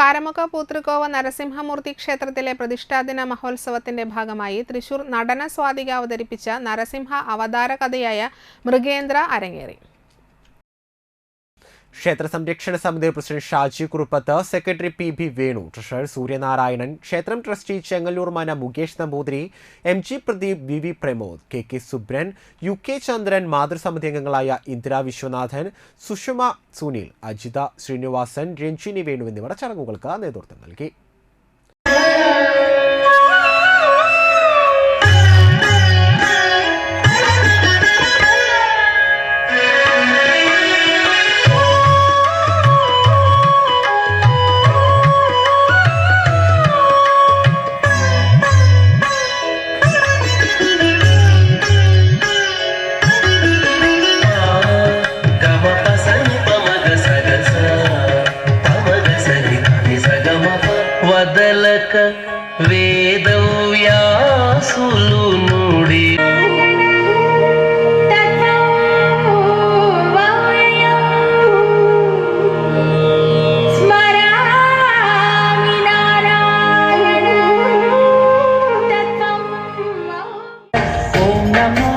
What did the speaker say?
കാരമുക പൂത്തൃക്കോവ നരസിംഹമൂർത്തി ക്ഷേത്രത്തിലെ പ്രതിഷ്ഠാദിന മഹോത്സവത്തിന്റെ ഭാഗമായി തൃശൂർ നടന സ്വാതിക അവതരിപ്പിച്ച നരസിംഹ അവതാര കഥയായ മൃഗേന്ദ്ര അരങ്ങേറി. ക്ഷേത്ര സംരക്ഷണ സമിതി president Shaji Kuruppath secretary P B Venu treasurer Suryanarayanan ക്ഷേത്രം trustee Chengallur Mana Mukesh Namboothiri M G Pradeep V V Pramod K K Subran U K Chandran മാതൃസമിതി അംഗങ്ങളായ ഇന്ദിര വിശ്വനാഥൻ സുഷമ സുനിൽ അജിത ശ്രീനിവാസൻ രഞ്ജിനി വേണു എന്നിവർ ചടങ്ങുകൾക്ക് നേതൃത്വം നൽകി. పలక వేదవ్యాసులు నుడి ఓం నమో